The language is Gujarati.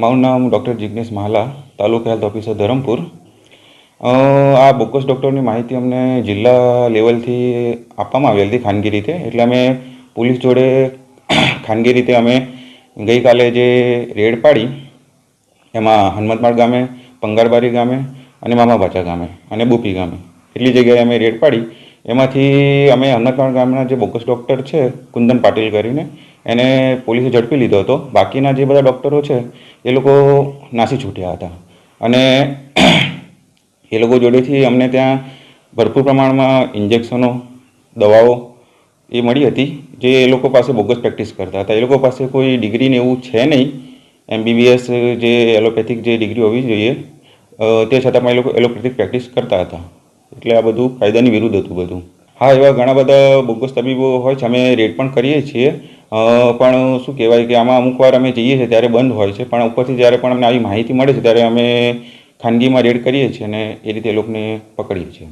મારું નામ doctor Jignesh Mahala, taluka health officer Dharampur. આ બોકસ ડૉક્ટરની માહિતી અમને જિલ્લા લેવલથી આપવામાં આવેલી હતી ખાનગી રીતે. એટલે અમે પોલીસ જોડે ખાનગી રીતે અમે ગઈકાલે જે રેડ પાડી, એમાં હનુમતમાળ ગામે, પંગારબારી ગામે અને મામાભાચા ગામે અને બુપી ગામે. એટલી જગ્યાએ અમે રેડ પાડી. એમાંથી અમે હનુમતમાળ ગામના જે બોગસ ડૉક્ટર છે, કુંદન પાટીલ કરીને, એને પોલીસે ઝડપી લીધો હતો. બાકીના જે બધા ડૉક્ટરો છે, એ લોકો નાસી છૂટ્યા હતા. અને એ લોકો જોડેથી અમને ત્યાં ભરપૂર પ્રમાણમાં ઇન્જેક્શનો, દવાઓ એ મળી હતી, જે એ લોકો પાસે બોગસ પ્રેક્ટિસ કરતા હતા. એ લોકો પાસે કોઈ ડિગ્રી ને એવું છે નહીં. એમબીબીએસ જે એલોપેથિક જે ડિગ્રી હોવી જોઈએ તે છતાં પણ એ લોકો એલોપેથિક પ્રેક્ટિસ કરતા હતા. એટલે આ બધું કાયદાની વિરુદ્ધ હતું બધું. હા, એવા ઘણા બધા બોગસ તબીબો હોય છે, અમે રેડ પણ કરીએ છીએ. પણ શું કહેવાય કે આમાં અમુક વાર અમે જઈએ છીએ ત્યારે બંધ હોય છે, પણ ઉપરથી જ્યારે પણ અમને આવી માહિતી મળે છે, ત્યારે અમે ખાનગીમાં રેડ કરીએ છીએ અને એ રીતે લોકોને પકડીએ છીએ